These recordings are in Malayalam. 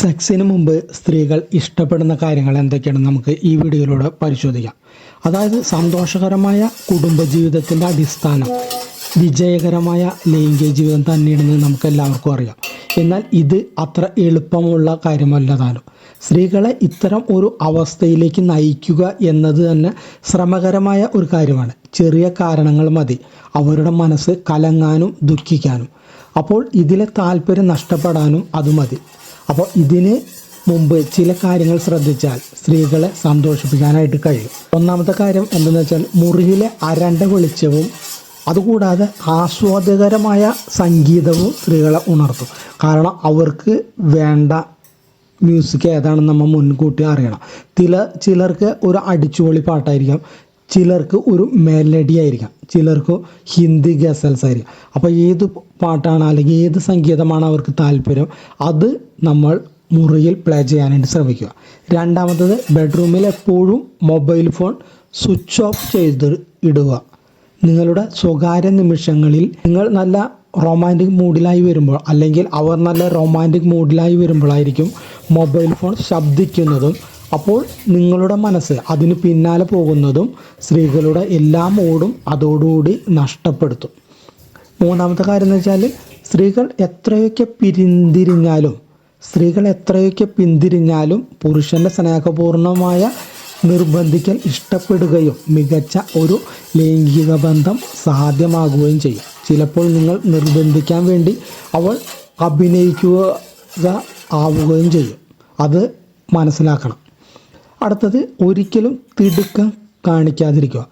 സെക്സിന് മുമ്പ് സ്ത്രീകൾ ഇഷ്ടപ്പെടുന്ന കാര്യങ്ങൾ എന്തൊക്കെയാണെന്ന് നമുക്ക് ഈ വീഡിയോയിലൂടെ പരിശോധിക്കാം. അതായത് സന്തോഷകരമായ കുടുംബജീവിതത്തിന്റെ അടിസ്ഥാനം വിജയകരമായ ലൈംഗിക ജീവിതം തന്നെയാണെന്ന് നമുക്ക് എല്ലാവർക്കും അറിയാം. എന്നാൽ ഇത് അത്ര എളുപ്പമുള്ള കാര്യമല്ല താനും സ്ത്രീകളെ ഇത്തരം ഒരു അവസ്ഥയിലേക്ക് നയിക്കുക എന്നത് തന്നെ ശ്രമകരമായ ഒരു കാര്യമാണ്. ചെറിയ കാരണങ്ങൾ മതി. അവരുടെ മനസ്സ് കലങ്ങാനും ദുഃഖിക്കാനും. അപ്പോൾ ഇതിലെ താല്പര്യം നഷ്ടപ്പെടാനും അത് മതി. അപ്പോൾ ഇതിന് മുമ്പ് ചില കാര്യങ്ങൾ ശ്രദ്ധിച്ചാൽ സ്ത്രീകളെ സന്തോഷിപ്പിക്കാനായിട്ട് കഴിയും. ഒന്നാമത്തെ കാര്യം എന്തെന്ന് വെച്ചാൽ മുറിയിലെ അരണ്ട വെളിച്ചവും അതുകൂടാതെ ആസ്വാദ്യകരമായ സംഗീതവും സ്ത്രീകളെ ഉണർത്തും. കാരണം അവർക്ക് വേണ്ട മ്യൂസിക് ഏതാണെന്ന് നമ്മൾ മുൻകൂട്ടി അറിയണം. ചില ചിലർക്ക് ഒരു അടിച്ചുപൊളി പാട്ടായിരിക്കാം. ചിലർക്ക് ഒരു മെലഡി ആയിരിക്കാം ചിലർക്ക് ഹിന്ദി ഗസൽസ് ആയിരിക്കാം അപ്പോൾ ഏത് പാട്ടാണ് അല്ലെങ്കിൽ ഏത് സംഗീതമാണ് അവർക്ക് താല്പര്യം അത് നമ്മൾ മുറിയിൽ പ്ലേ ചെയ്യാനായിട്ട് ശ്രമിക്കുക. രണ്ടാമത്തത് ബെഡ്റൂമിൽ എപ്പോഴും മൊബൈൽ ഫോൺ സ്വിച്ച് ഓഫ് ചെയ്ത് ഇടുക. നിങ്ങളുടെ സ്വകാര്യ നിമിഷങ്ങളിൽ നിങ്ങൾ നല്ല റൊമാന്റിക് മൂഡിലായി വരുമ്പോൾ അല്ലെങ്കിൽ അവർ നല്ല റൊമാന്റിക് മൂഡിലായി വരുമ്പോഴായിരിക്കും മൊബൈൽ ഫോൺ ശബ്ദിക്കുന്നതും അപ്പോൾ നിങ്ങളുടെ മനസ്സ് അതിന് പിന്നാലെ പോകുന്നതും സ്ത്രീകളുടെ എല്ലാ മൂഡും അതോടുകൂടി നഷ്ടപ്പെടുത്തും. മൂന്നാമത്തെ കാര്യം എന്ന് വെച്ചാൽ സ്ത്രീകൾ എത്രയൊക്കെ പിരിന്തിരിഞ്ഞാലും സ്ത്രീകൾ എത്രയൊക്കെ പിന്തിരിഞ്ഞാലും പുരുഷന്റെ സ്നേഹപൂർണമായ നിർബന്ധിക്കൽ ഇഷ്ടപ്പെടുകയും മികച്ച ഒരു ലൈംഗിക ബന്ധം സാധ്യമാകുകയും ചെയ്യും. ചിലപ്പോൾ നിങ്ങൾ നിർബന്ധിക്കാൻ വേണ്ടി അവൾ അഭിനയിക്കുക ആവുകയും ചെയ്യും. അത് മനസ്സിലാക്കണം. അടുത്തത് ഒരിക്കലും തിടുക്കം കാണിക്കാതിരിക്കുക.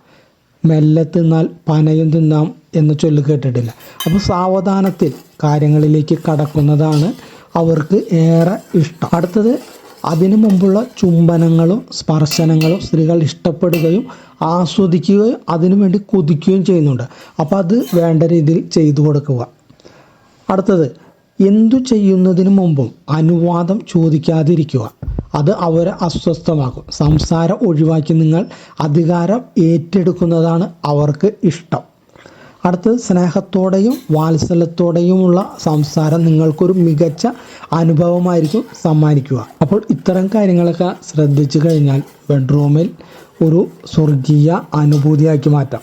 മെല്ലെ തിന്നാൽ പനയും തിന്നാം എന്ന് ചൊല്ലു കേട്ടിട്ടില്ല. അപ്പോൾ സാവധാനത്തിൽ കാര്യങ്ങളിലേക്ക് കടക്കുന്നതാണ് അവർക്ക് ഏറെ ഇഷ്ടം. അടുത്തത് അതിനു മുമ്പുള്ള ചുംബനങ്ങളും സ്പർശനങ്ങളും സ്ത്രീകൾ ഇഷ്ടപ്പെടുകയും ആസ്വദിക്കുകയും അതിനുവേണ്ടി കൊതിക്കുകയും ചെയ്യുന്നുണ്ട്. അപ്പോൾ അത് വേണ്ട രീതിയിൽ ചെയ്തു കൊടുക്കുക. അടുത്തത് എന്തു ചെയ്യുന്നതിന് മുമ്പും അനുവാദം ചോദിക്കാതിരിക്കുക. അത് അവരെ അസ്വസ്ഥമാക്കും. സംസാരം ഒഴിവാക്കി നിങ്ങൾ അധികാരം ഏറ്റെടുക്കുന്നതാണ് അവർക്ക് ഇഷ്ടം. അടുത്തത് സ്നേഹത്തോടെയും വാത്സല്യത്തോടെയുമുള്ള സംസാരം നിങ്ങൾക്കൊരു മികച്ച അനുഭവമായിരിക്കും സമ്മാനിക്കുക. അപ്പോൾ ഇത്തരം കാര്യങ്ങളൊക്കെ ശ്രദ്ധിച്ചു കഴിഞ്ഞാൽ ബെഡ്റൂമിൽ ഒരു സ്വർഗീയ അനുഭൂതിയാക്കി മാറ്റാം.